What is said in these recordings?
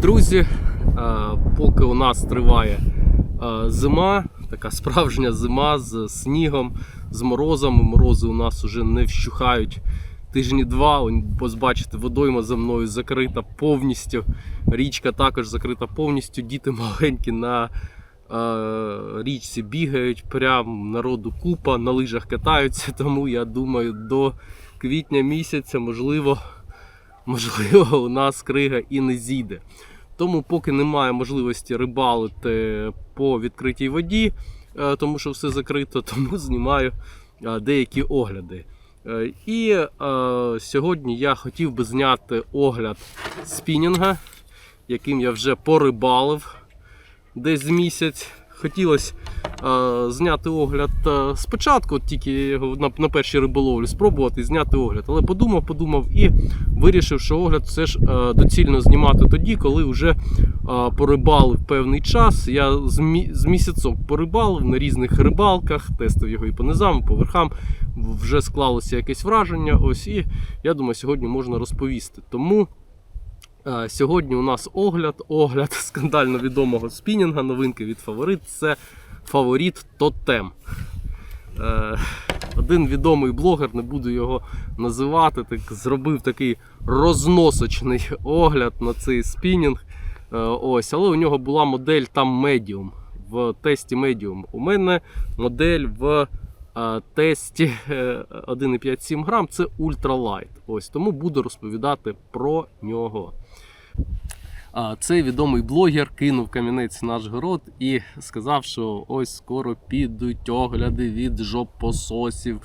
Друзі! Е, Поки у нас триває е, зима, така справжня зима з снігом, з морозами. Морози у нас вже не вщухають тижні два. Ось бачите, водойма за мною закрита повністю. Річка також закрита повністю. Діти маленькі на е, річці бігають, прям народу купа, на лижах катаються. Тому я думаю, до квітня місяця можливо можливо, у нас крига і не зійде. Тому, поки немає можливості рибалити по відкритій воді, е, тому що все закрито, тому знімаю е, деякі огляди. Е, І сьогодні я хотів би зняти огляд спінінга, яким я вже порибалив десь місяць. Хотілося зняти огляд спочатку, тільки на, першій риболовлі спробувати зняти огляд. Але подумав, подумав і вирішив, що огляд все ж е, доцільно знімати тоді, коли вже порибалив певний час. Я з місяцок порибалив на різних рибалках, тестив його і по низам, і по верхам. Вже склалося якесь враження. Ось і я думаю, сьогодні можна розповісти. Тому. Е, Сьогодні у нас огляд, огляд скандально відомого спінінга, новинки від фаворит. Це фаворит Тотем. Е, Один відомий блогер, не буду його називати, так зробив такий розносочний огляд на цей спінінг. Е, Ось, але у нього була модель там Medium, в тесті Medium. У мене модель в е, тесті е, 1,57 грам це ультралайт. Ось тому буду розповідати про нього. Цей відомий блогер кинув камінець наш город і сказав, що ось скоро підуть огляди від жопососів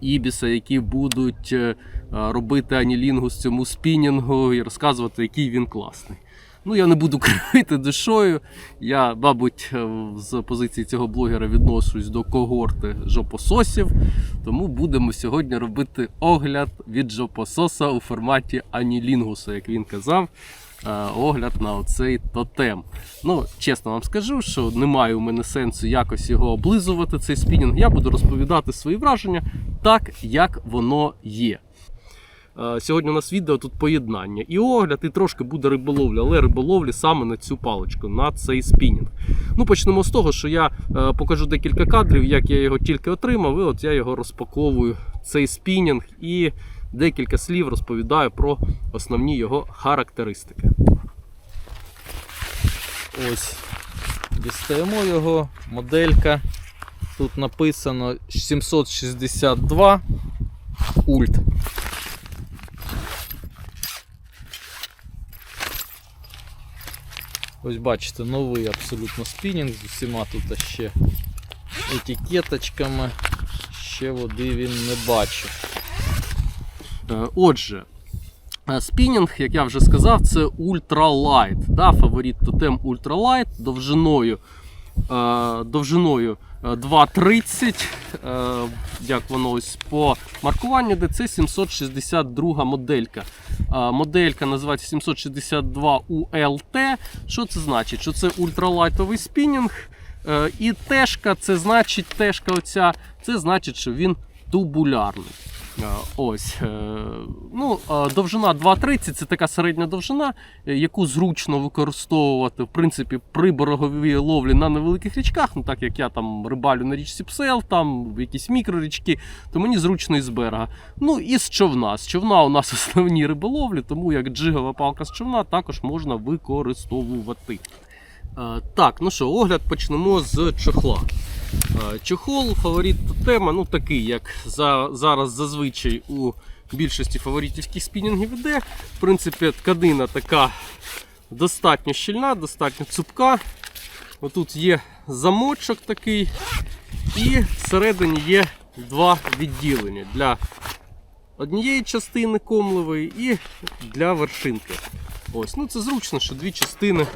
Ібіса, які будуть е, робити анілінгу з цьому спінінгу і розказувати, який він класний. Ну, я не буду кривити душою. Я, мабуть, е, з позиції цього блогера відношусь до когорти жопососів. Тому будемо сьогодні робити огляд від жопососа у форматі анілінгуса, як він казав. Е, Огляд на оцей тотем. Ну, чесно вам скажу, що немає у мене сенсу якось його облизувати, цей спінінг. Я буду розповідати свої враження так, як воно є. Е, Сьогодні у нас відео тут поєднання. І огляд, і трошки буде риболовля, але риболовлі саме на цю паличку, на цей спінінг. Ну, почнемо з того, що я е, покажу декілька кадрів, як я його тільки отримав, і от я його розпаковую, цей спінінг, і декілька слів розповідаю про основні його характеристики. Ось. Дістаємо його, моделька. Тут написано 762 ульт. Ось бачите, новий абсолютно спінінг з усіма тут ще етикеточками. Ще води він не бачив. Е, Отже, е, спінінг, як я вже сказав, це ультралайт. Да, фаворит тотем ультралайт довжиною, е, довжиною е, 2,30. Е, Як воно ось по маркуванню, де це 762 моделька. Моделька називається 762 ULT. Що це значить? Що це ультралайтовий спінінг. І тежка, це значить, тежка оця, це значить, що він тубулярний. Е, Ось. е, Ну, довжина 2,30 це така середня довжина, е, яку зручно використовувати в принципі, при береговій ловлі на невеликих річках. Ну, так як я там рибалю на річці Псел, там якісь мікрорічки, то мені зручно із берега. Ну і з човна. З човна у нас основні риболовлі, тому як джигова палка з човна також можна використовувати. Так, ну що, огляд почнемо з чохла. Е, Чохол, фаворит тема, ну такий, як за, зараз зазвичай у більшості фаворитівських спінінгів іде. В принципі, тканина така достатньо щільна, достатньо цупка. Отут є замочок такий, і всередині є два відділення для однієї частини комливої і для вершинки. Ось, ну це зручно, що дві частини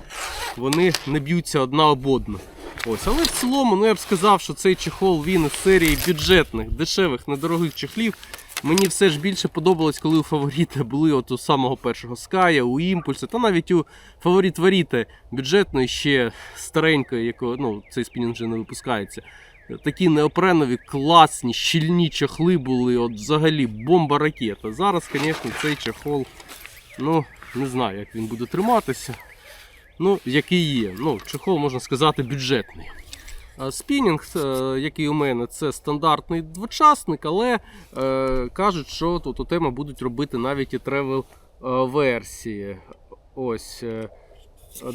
вони не б'ються одна об одну. Ось, але в цілому, ну я б сказав, що цей чехол він із серії бюджетних, дешевих, недорогих чехлів. Мені все ж більше подобалось, коли у фаворіти були от у самого першого Ская, у імпульса, та навіть у фаворит Варіти бюджетної, ще старенької, якого ну, цей спінінг вже не випускається. Такі неопренові, класні, щільні чохли були, от взагалі бомба ракета. Зараз, звісно, цей чехол, ну, Не знаю, як він буде триматися. Ну, який є. Ну, чохол, можна сказати, бюджетний. Спінінг, е, який у мене, це стандартний двочасник, але е, кажуть, що тут тема будуть робити навіть і тревел версії. Ось. е,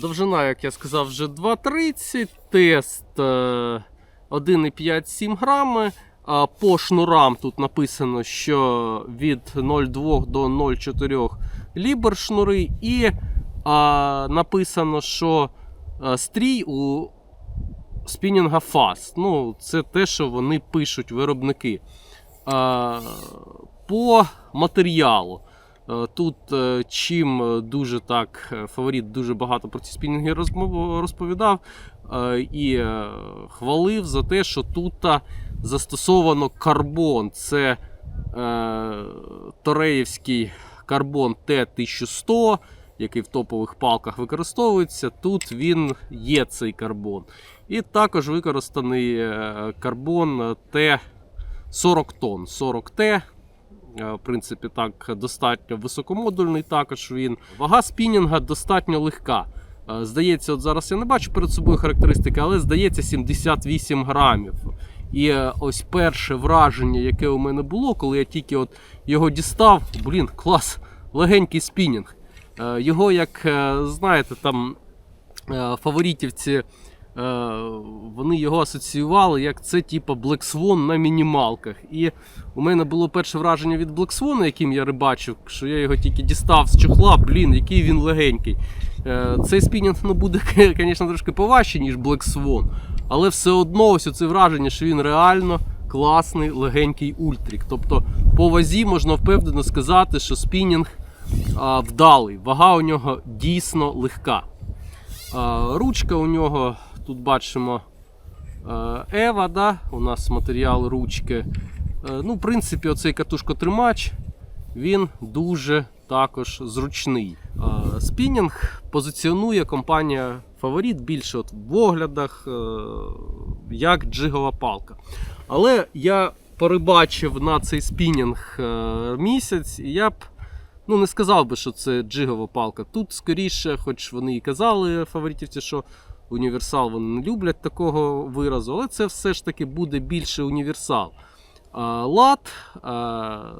Довжина, як я сказав, вже 2,30, тест е, 1,5-7 грами. А по шнурам тут написано, що від 0,2 до 0,4 лібер шнури, і а, написано, що а, стрій у спінінга Fast. Ну, це те, що вони пишуть виробники. А, по матеріалу. Е, Тут е, чим е, дуже так е, фаворит дуже багато про ці спінінги розповідав е, і е, хвалив за те, що тут е, застосовано карбон. Це е, Тореївський карбон Т1100, який в топових палках використовується. Тут він є цей карбон. І також використаний е, карбон Т40 тонн. 40Т. Е, В принципі, так достатньо високомодульний також він. Вага спінінга достатньо легка. Е, Здається, от зараз я не бачу перед собою характеристики, але здається 78 грамів. І ось перше враження, яке у мене було, коли я тільки от його дістав, блін, клас, легенький спінінг. Е, Його, як е, знаєте, там е, фаворитівці, вони його асоціювали як це типу Black Swan на мінімалках. І у мене було перше враження від Black Swan, яким я рибачив, що я його тільки дістав з чохла, блін, який він легенький. Цей спінінг ну, буде, звісно, трошки поважче, ніж Black Swan. Але все одно ось оце враження, що він реально класний легенький ультрік. Тобто по вазі можна впевнено сказати, що спінінг а, вдалий. Вага у нього дійсно легка. А, ручка у нього, тут бачимо Ева, да? у нас матеріал ручки. Е, ну, в принципі, оцей катушкотримач, він дуже також зручний. Спінінг позиціонує компанія Фаворит більше от в оглядах, е, як джигова палка. Але я порибачив на цей спінінг е, місяць, і я б ну, не сказав би, що це джигова палка. Тут скоріше, хоч вони і казали фаворитівці, що універсал вони не люблять такого виразу, але це все ж таки буде більше універсал. Лад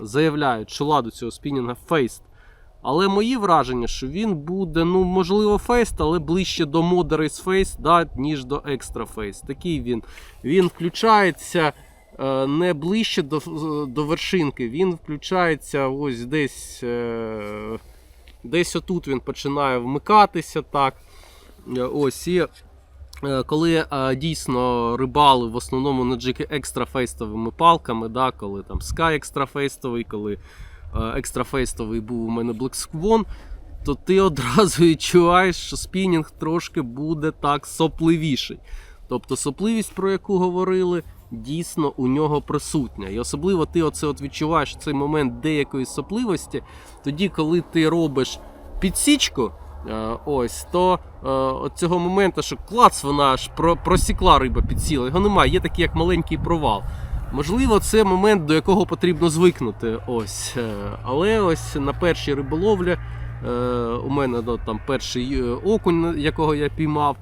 заявляють, що лад у цього спінінга фейст. Але мої враження, що він буде, ну, можливо, фейст, але ближче до Moderate Face, да, ніж до Extra Face. Такий він. Він включається не ближче до, до вершинки, він включається ось десь. Е, десь отут він починає вмикатися. так. Е, Ось і е, коли е, дійсно рибали в основному на джики екстрафейстовими палками, да, коли там Sky екстрафейстовий, коли е, екстрафейстовий був у мене Black Swan, то ти одразу відчуваєш, що спінінг трошки буде так сопливіший. Тобто сопливість, про яку говорили, дійсно у нього присутня. І особливо ти оце от відчуваєш цей момент деякої сопливості, тоді, коли ти робиш підсічку. е, Ось, то е, от цього моменту, що клац, вона аж просікла риба підсіла. Його немає, є такий як маленький провал. Можливо, це момент, до якого потрібно звикнути. Ось. е, Але ось на першій риболовлі у мене там перший окунь, якого я піймав.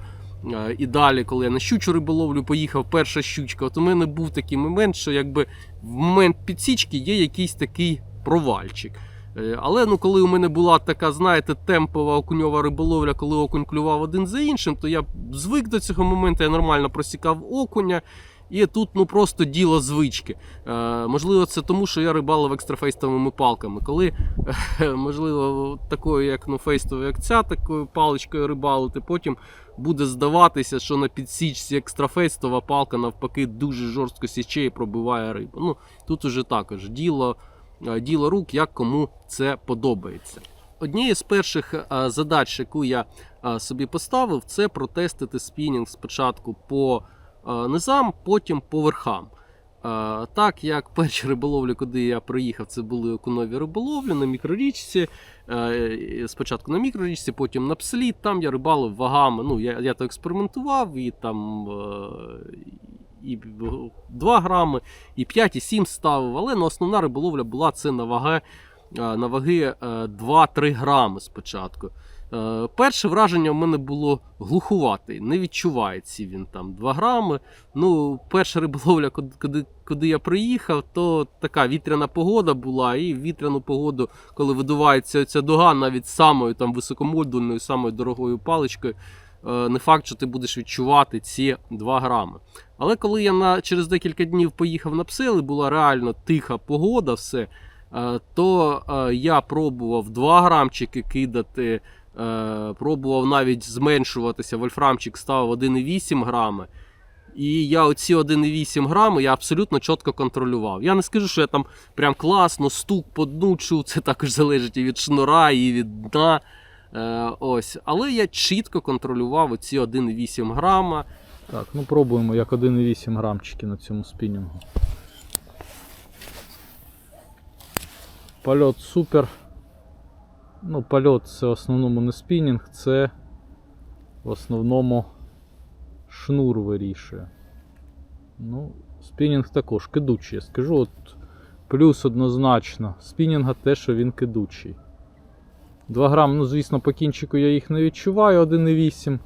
Е, І далі, коли я на щучу риболовлю поїхав, перша щучка, от у мене був такий момент, що якби в момент підсічки є якийсь такий провальчик. Е, Але ну, коли у мене була така, знаєте, темпова окуньова риболовля, коли окунь клював один за іншим, то я звик до цього моменту, я нормально просікав окуня. І тут ну просто діло звички. Е, можливо, це тому, що я рибалив екстрафейстовими палками. Коли, е, можливо, такою, як ну, фейстовою, як ця, такою паличкою рибалити, потім буде здаватися, що на підсічці екстрафейстова палка навпаки дуже жорстко січе і пробиває рибу. Ну, тут уже також діло, е, діло рук, як кому це подобається. Однією з перших е, задач, яку я е, собі поставив, це протестити спінінг спочатку по низам, потім по верхам. Е, Так як перші риболовлі, куди я приїхав, це були окунові риболовлі на мікрорічці. Е, Спочатку на мікрорічці, потім на пслі. Там я рибалив вагами. Ну, я, я то експериментував і там е, і 2 грами, і 5, і 7 ставив. Але ну, основна риболовля була це на ваги е, на ваги е, 2-3 грами спочатку. Е, Перше враження в мене було глухуватий, не відчувається він там 2 грами. Ну, перша риболовля, куди, куди, я приїхав, то така вітряна погода була, і вітряну погоду, коли видувається ця дуга, навіть самою там високомодульною, самою дорогою паличкою, е, не факт, що ти будеш відчувати ці 2 грами. Але коли я на, через декілька днів поїхав на псели, була реально тиха погода, все, е, то я пробував 2 грамчики кидати. Е, пробував навіть зменшуватися. Вольфрамчик став 1,8 грами. І я оці 1,8 грами я абсолютно чітко контролював. Я не скажу, що я там прям класно стук по дну чув, це також залежить і від шнура, і від дна. Е, ось. Але я чітко контролював оці 1,8 грама. Так, ну пробуємо як 1,8 грамчики на цьому спінінгу. Польот супер. Ну, польот це в основному не спінінг, це в основному шнур вирішує. Ну, спінінг також кидучий, я скажу. От плюс однозначно. Спінінга те, що він кидучий. 2 грам, ну, звісно, по кінчику я їх не відчуваю, 1,8.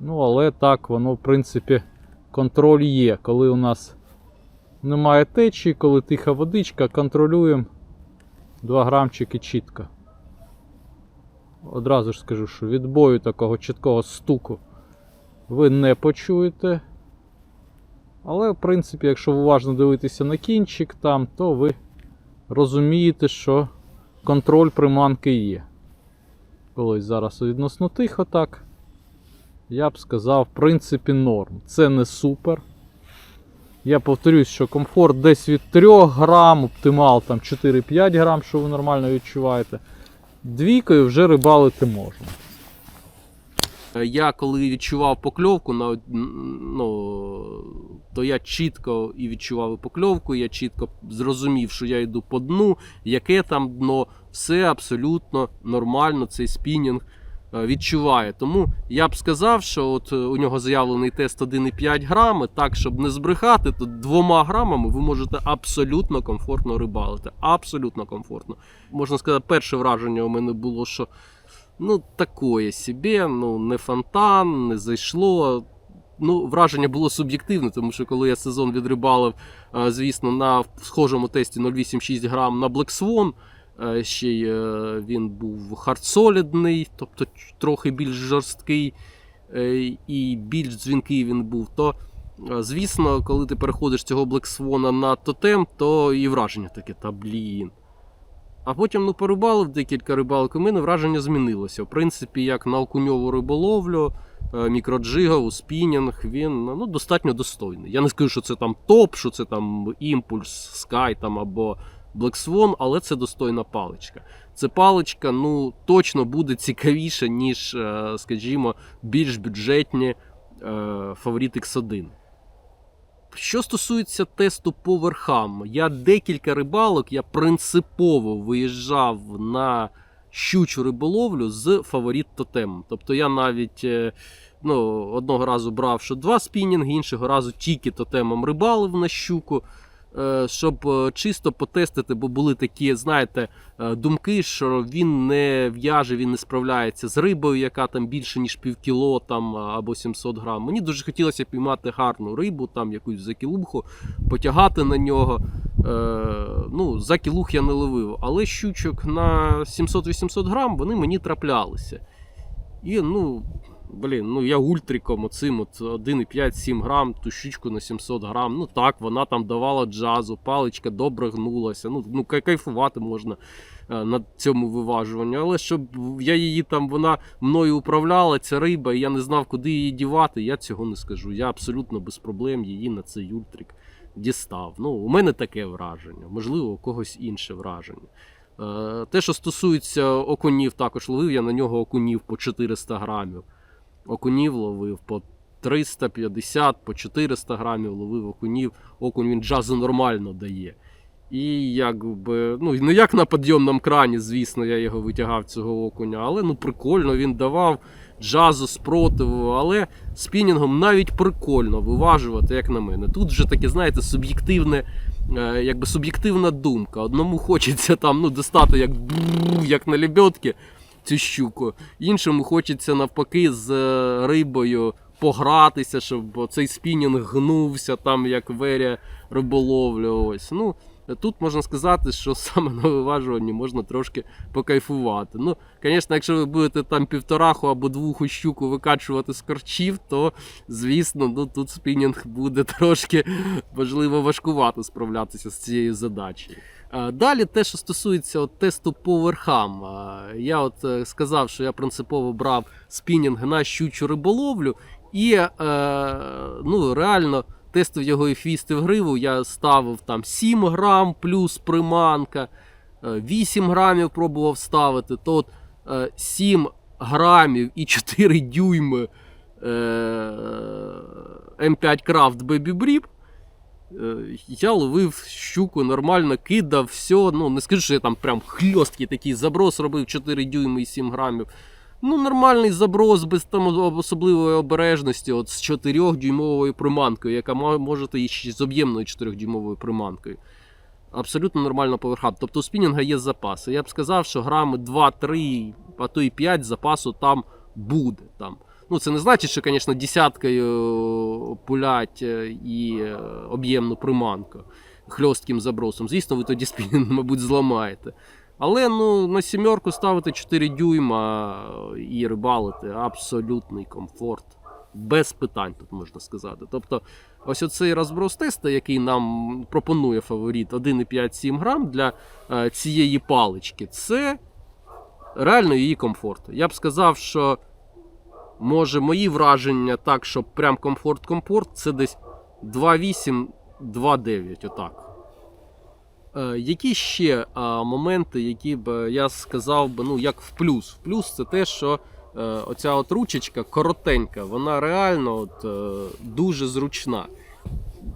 Ну, але так, воно, в принципі, контроль є. Коли у нас немає течії, коли тиха водичка, контролюємо 2 грамчики чітко. Одразу ж скажу, що відбою такого чіткого стуку ви не почуєте. Але, в принципі, якщо уважно дивитися на кінчик там, то ви розумієте, що контроль приманки є. Колись зараз відносно тихо так. Я б сказав, в принципі, норм. Це не супер. Я повторюсь, що комфорт десь від 3 грам, оптимал там 4-5 грам, що ви нормально відчуваєте. Двійкою вже рибалити можна. Е, Я коли відчував покльовку, ну, то я чітко і відчував і покльовку, я чітко зрозумів, що я йду по дну, яке там дно, все абсолютно нормально, цей спінінг відчуває. Тому я б сказав, що от е, у нього заявлений тест 1,5 грами, так, щоб не збрехати, то двома грамами ви можете абсолютно комфортно рибалити. Абсолютно комфортно. Можна сказати, перше враження у мене було, що ну, такое собі, ну, не фонтан, не зайшло. Ну, враження було суб'єктивне, тому що коли я сезон відрибалив, е, звісно, на схожому тесті 0,86 грам на Black Swan, е, ще й е, він був хардсолідний, тобто трохи більш жорсткий е, і більш дзвінкий він був, то е, звісно, коли ти переходиш цього Black Swan на тотем, то і враження таке, та блін. А потім ну, порибалив декілька рибалок, і в мене враження змінилося. В принципі, як на окуньову риболовлю, е, мікроджигову, спінінг, він ну, достатньо достойний. Я не скажу, що це там топ, що це там імпульс, Sky там, або Black Swan, але це достойна паличка. Це паличка ну, точно буде цікавіша, ніж, е, скажімо, більш бюджетні е, фаворит X1. Що стосується тесту по верхам, я декілька рибалок, я принципово виїжджав на щучу риболовлю з фаворит тотемом. Тобто я навіть е, ну, одного разу брав що два спінінги, іншого разу тільки тотемом рибалив на щуку, е, щоб е, чисто потестити, бо були такі, знаєте, е, думки, що він не в'яже, він не справляється з рибою, яка там більше ніж півкіло там, або 700 грам. Мені дуже хотілося піймати гарну рибу, там якусь закілуху, потягати на нього. Е, ну, за я не ловив, але щучок на 700-800 грам вони мені траплялися. І ну, блін, ну я ультриком оцим от 1,5-7 грам, ту щучку на 700 грам. Ну так, вона там давала джазу, паличка добре гнулася. Ну, ну кайфувати можна е, на цьому виважуванні. Але щоб я її там, вона мною управляла, ця риба, і я не знав, куди її дівати, я цього не скажу. Я абсолютно без проблем її на цей ультрик дістав. Ну, у мене таке враження, можливо, у когось інше враження. Е, Те, що стосується окунів, також ловив я на нього окунів по 400 грамів. Окунів ловив по 350, по 400 грамів ловив окунів. Окунь він джазу нормально дає. І якби, ну не як на підйомному крані, звісно, я його витягав цього окуня, але ну прикольно він давав джазу спротиву, але спінінгом навіть прикольно виважувати, як на мене. Тут вже таке, знаєте, суб'єктивне е, якби суб'єктивна думка. Одному хочеться там ну, достати як, як на лебедки цю щуку, іншому хочеться навпаки з е, рибою погратися, щоб цей спінінг гнувся, там як веря риболовлю. Ось. Ну, тут можна сказати, що саме на виважуванні можна трошки покайфувати. Ну, звісно, якщо ви будете там півтораху або двуху щуку викачувати з корчів, то звісно, ну тут спінінг буде трошки можливо важкувато справлятися з цією задачею. Е, Далі те, що стосується от, тесту по верхам. Е, Я от е, сказав, що я принципово брав спінінг на щучу риболовлю, і ну, реально тестив його і в гриву. Я ставив там 7 грам плюс приманка, е, 8 грамів пробував ставити. То от, е, 7 грамів і 4 дюйми е, М5 Craft Baby Brip. Е, Я ловив щуку, нормально кидав, все. Ну, не скажу, що я там прям хльосткий такий заброс робив 4 дюйми і 7 грамів. Ну, нормальний заброс без там особливої обережності, от з 4-дюймовою приманкою, яка мо- можете і з об'ємною 4-дюймовою приманкою. Абсолютно нормально по верхам. Тобто у спінінга є запаси. Я б сказав, що грами 2-3, а то і 5 запасу там буде. Там. Ну, це не значить, що, звісно, десяткою пулять е, і е, об'ємну приманку хльостким забросом. Звісно, ви тоді спінінг, мабуть, зламаєте. Але ну, на сімерку ставити 4 дюйма е, і рибалити абсолютний комфорт. Без питань тут можна сказати. Тобто, ось оцей розброс теста, який нам пропонує фаворит 1,5-7 грам для е, цієї палички, це реально її комфорт. Я б сказав, що може мої враження так, що прям комфорт-комфорт, це десь 2,8-2,9. Отак. Е, які ще е, моменти, які б я сказав би, ну як в плюс? В плюс це те, що е, оця от ручечка коротенька, вона реально от, е, дуже зручна.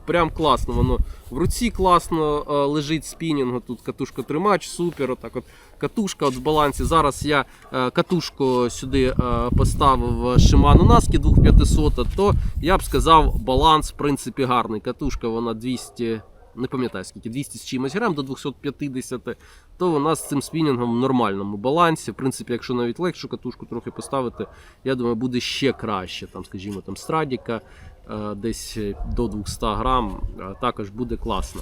Прям класно, воно в руці класно е, лежить спінінгу. Тут катушка тримач, супер. Отак от катушка от в балансі. Зараз я е, катушку сюди е, поставив Shimano Naski 2500, то я б сказав, баланс в принципі гарний. Катушка вона 200, не пам'ятаю скільки, 200 з чимось грам до 250, то вона з цим спінінгом в нормальному балансі. В принципі, якщо навіть легшу катушку трохи поставити, я думаю, буде ще краще. Там, скажімо, там страдіка десь до 200 грам, е, також буде класно.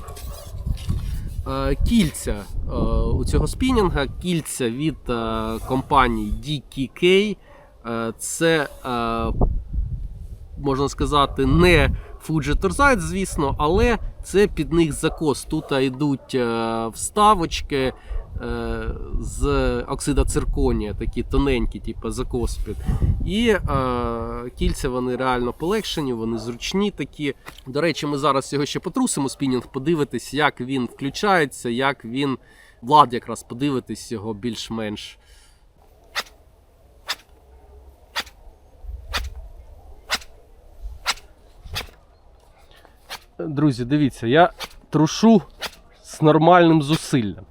Е, Кільця е, у цього спінінга, кільця від е, компанії DKK. Е, Це, е, можна сказати, не Fuji Torzite, звісно, але це під них закос. Тут йдуть е, вставочки е, з оксида цирконія, такі тоненькі, типу закос під. І е, кільця вони реально полегшені, вони зручні такі. До речі, ми зараз його ще потрусимо спінінг, подивитись, як він включається, як він. Влад якраз подивитись його більш-менш. Друзі, дивіться, я трушу з нормальним зусиллям.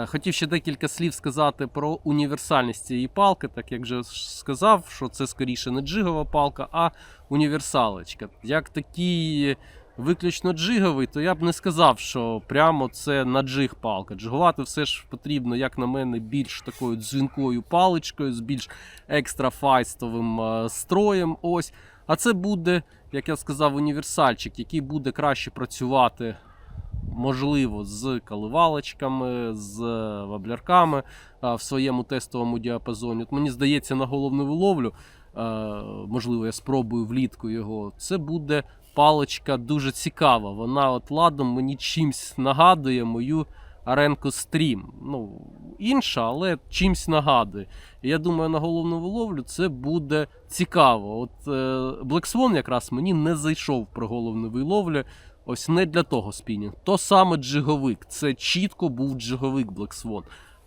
Е, Хотів ще декілька слів сказати про універсальність цієї палки, так як вже сказав, що це скоріше не джигова палка, а універсалочка. Як такий виключно джиговий, то я б не сказав, що прямо це на джиг палка. Джигувати все ж потрібно, як на мене, більш такою дзвінкою паличкою, з більш екстрафайстовим е, строєм. Ось. А це буде, як я сказав, універсальчик, який буде краще працювати можливо, з коливалочками, з е, воблярками в своєму тестовому діапазоні. От мені здається, на головну виловлю, е, можливо, я спробую влітку його. Це буде паличка дуже цікава. Вона от ладом мені чимсь нагадує мою Аренко Стрім. Ну, інша, але чимсь нагадує. Я думаю, на головну виловлю це буде цікаво. От е, Black Swan якраз мені не зайшов про головну виловлю. Ось не для того спінінг. То саме джиговик. Це чітко був джиговик Black Swan.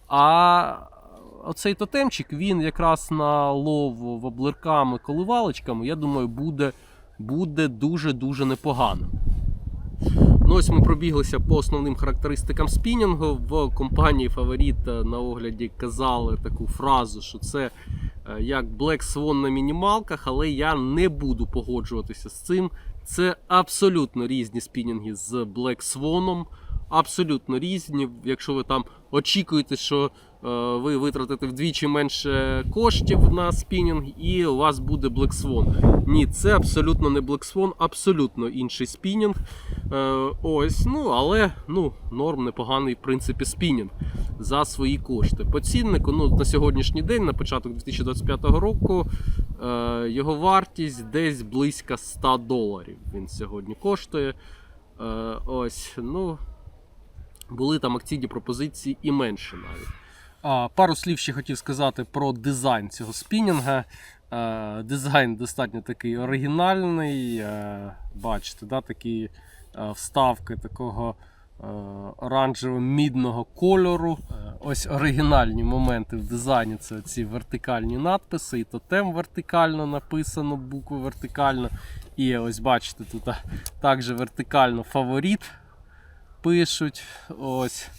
А оцей тотемчик, він якраз на лов воблерками, коливалочками, я думаю, буде, буде дуже-дуже непоганим. Ну, ось ми пробіглися по основним характеристикам спінінгу. В компанії Фаворіт на огляді казали таку фразу, що це е, як Black Swan на мінімалках, але я не буду погоджуватися з цим. Це абсолютно різні спінінги з Black Swan. Абсолютно різні. Якщо ви там очікуєте, що ви витратите вдвічі менше коштів на спінінг, і у вас буде Black Swan. Ні, це абсолютно не Black Swan, абсолютно інший спінінг. Е, ось, ну але ну, норм непоганий в принципі спінінг за свої кошти. По ціннику ну, на сьогоднішній день, на початок 2025 року, е, його вартість десь близько 100 доларів. Він сьогодні коштує. Е, ось, ну, були там акційні пропозиції і менше навіть. Пару слів ще хотів сказати про дизайн цього спінінга. Е, дизайн достатньо такий оригінальний. Е, бачите, да, такі е, вставки такого оранжево-мідного кольору. Ось оригінальні моменти в дизайні це ці вертикальні надписи, і тотем вертикально написано, букви вертикально. І ось бачите, тут також вертикально фаворит пишуть. Ось.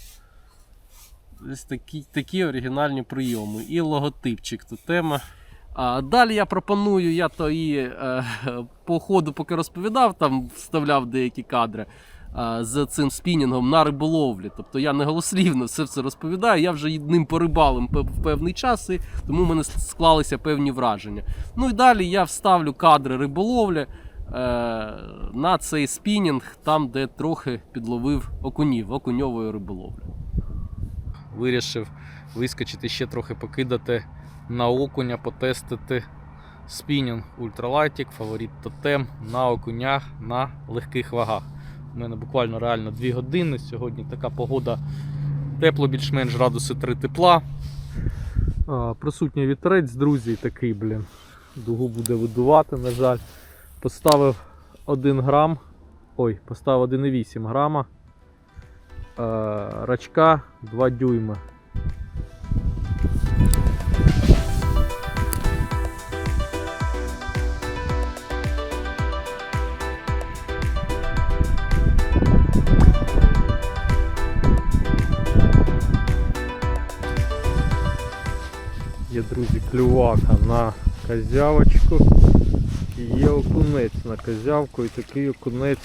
Ось такі, такі оригінальні прийоми. І логотипчик тотема. А далі я пропоную, я то і е, по ходу, поки розповідав, там вставляв деякі кадри е, з цим спінінгом на риболовлі. Тобто я не голослівно все це розповідаю, я вже ним порибалим в певний час, і тому в мене склалися певні враження. Ну і далі я вставлю кадри риболовлі е, на цей спінінг, там, де трохи підловив окунів, окуньової риболовлі. Вирішив вискочити ще трохи покидати на окуня, потестити спінінг ультралайтік, фаворит тотем на окунях на легких вагах. У мене буквально реально 2 години. Сьогодні така погода тепло, більш-менш градуси 3 тепла. А, присутній вітерець, друзі, такий, блін. Дугу буде видувати, на жаль. Поставив 1 грам. Ой, поставив 1,8 грама. Е, рачка 2 дюйми. Є, друзі, клювака на козявочку. І є окунець на козявку, і такий окунець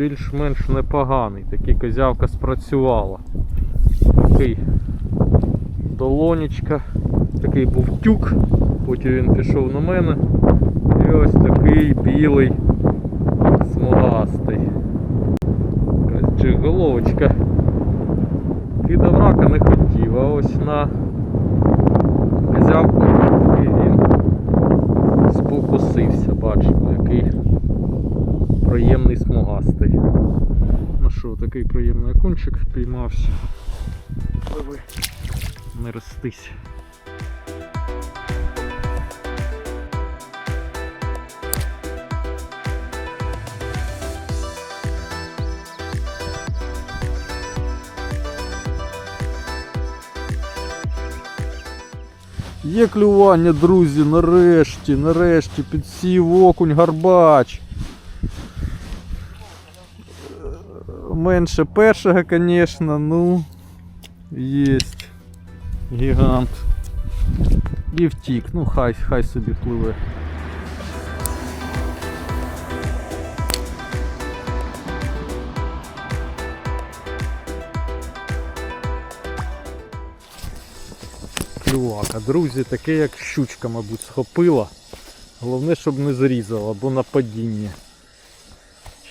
більш-менш непоганий. Такий козявка спрацювала. Такий долонечка, такий був тюк, потім він пішов на мене. І ось такий білий смугастий. Якась джиголовочка. Кидав рака не хотів, а ось на козявку і він спокусився, бачимо, який приємний смугастий. Ну що, такий приємний окунчик піймався. Пливи, не ростись. Є клювання, друзі, нарешті, нарешті підсів окунь гарбач. Е, Менше першого, звісно, ну єсть. Гігант. І втік, ну хай, хай собі пливе. Клювака. Друзі, таке як щучка, мабуть, схопила. Головне, щоб не зрізала, бо на падіння.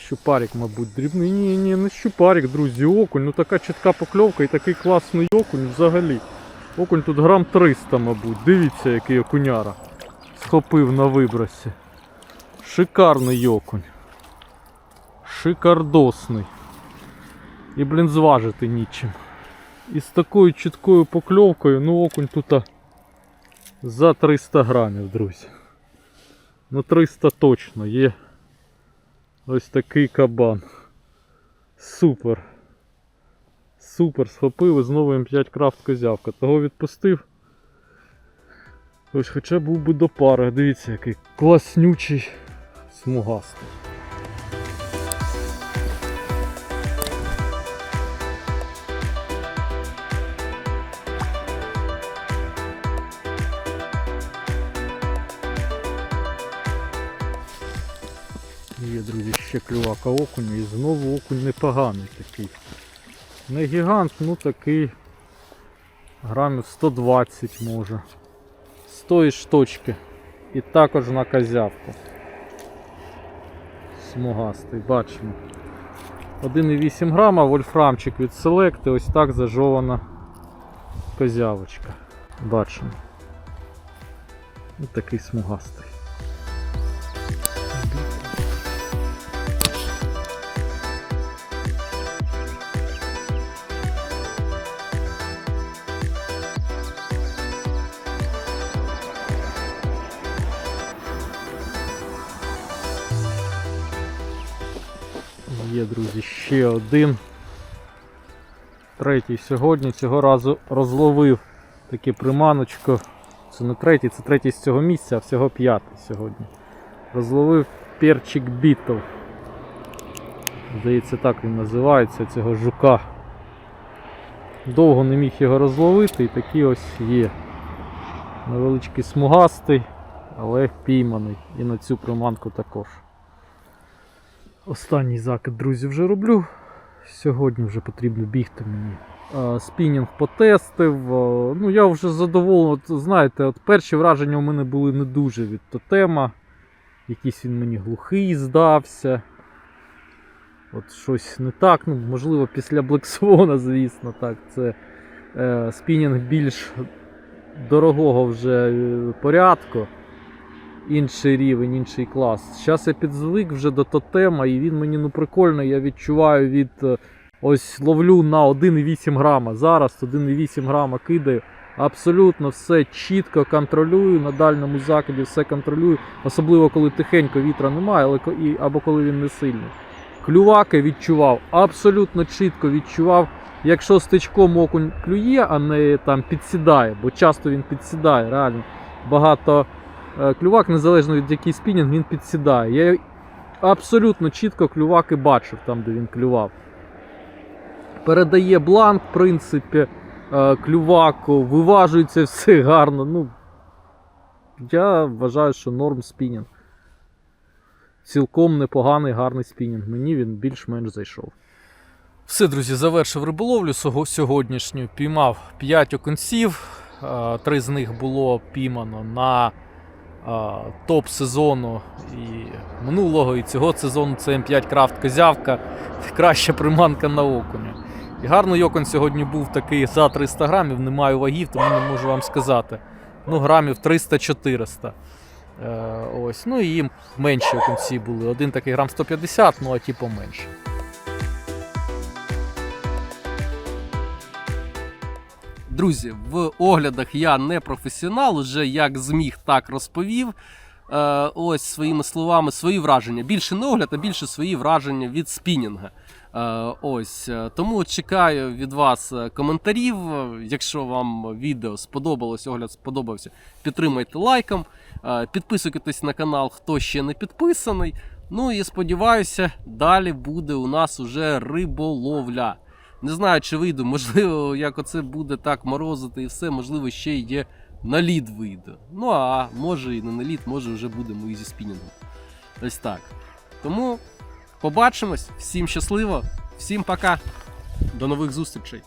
Щупарик, мабуть, дрібний. Ні, ні, не щупарик, друзі, окунь. Ну така чітка покльовка і такий класний окунь взагалі. Окунь тут грам 300, мабуть. Дивіться, який окуняра. Схопив на вибросі. Шикарний окунь. Шикардосний. І, блін, зважити нічим. І з такою чіткою покльовкою, ну окунь тут за 300 грамів, друзі. Ну 300 точно є. Ось такий кабан. Супер. Супер, схопив і знову М5 крафт козявка. Того відпустив. Ось хоча був би до пари. Дивіться, який класнючий смугастий. Ще клювака окуня і знову окунь непоганий такий. Не гігант, ну такий грамів 120 може. З тої шточки. І також на козявку. Смугастий, бачимо. 1,8 грама, вольфрамчик від Select, ось так зажована козявочка. Бачимо. Ось такий смугастий. Ще один. Третій сьогодні. Цього разу розловив таке приманочко. Це не третій, це третій з цього місця, а всього п'ятий сьогодні. Розловив перчик бітл. Здається, так він називається, цього жука. Довго не міг його розловити і такий ось є. Невеличкий смугастий, але пійманий. І на цю приманку також. Останній закид, друзі, вже роблю. Сьогодні вже потрібно бігти мені. Спінінг потестив. Ну, я вже задоволений. От, знаєте, от перші враження у мене були не дуже від тотема. Якийсь він мені глухий здався. От щось не так. Ну, можливо, після Блексвона, звісно, так. Це е, спінінг більш дорогого вже е, порядку інший рівень, інший клас. Зараз я підзвик вже до тотема, і він мені ну прикольно, я відчуваю від е, ось ловлю на 1,8 грама. Зараз 1,8 грама кидаю. Абсолютно все чітко контролюю, на дальньому закиді все контролюю, особливо коли тихенько вітра немає, але або коли він не сильний. Клюваки відчував, абсолютно чітко відчував, якщо стичком окунь клює, а не там підсідає, бо часто він підсідає, реально багато клювак, незалежно від який спінінг, він підсідає. Я абсолютно чітко клюваки бачив там, де він клював. Передає бланк, в принципі, е, клюваку, виважується все гарно. Ну, я вважаю, що норм спінінг. Цілком непоганий, гарний спінінг. Мені він більш-менш зайшов. Все, друзі, завершив риболовлю сьогоднішню. Піймав 5 окунців. Е, Три з них було піймано на топ сезону і минулого, і цього сезону це М5 Крафт Козявка. Краща приманка на окуня. І гарний окунь сьогодні був такий за 300 грамів, не маю вагів, тому не можу вам сказати. Ну, грамів 300-400. Е, ось. Ну і менші окунці були. Один такий грам 150, ну а ті поменше. Друзі, в оглядах я не професіонал, уже як зміг, так розповів. Е, ось своїми словами, свої враження. Більше не огляд, а більше свої враження від спінінга. Е, ось е, тому чекаю від вас коментарів. Якщо вам відео сподобалось, огляд сподобався, підтримайте лайком. Підписуйтесь на канал, хто ще не підписаний. Ну і сподіваюся, далі буде у нас уже риболовля. Не знаю, чи вийду, можливо, як оце буде так морозити і все, можливо, ще є на лід вийду. Ну а може і не на лід, може вже будемо і зі спінінгом. Ось так. Тому побачимось, всім щасливо, всім пока, до нових зустрічей.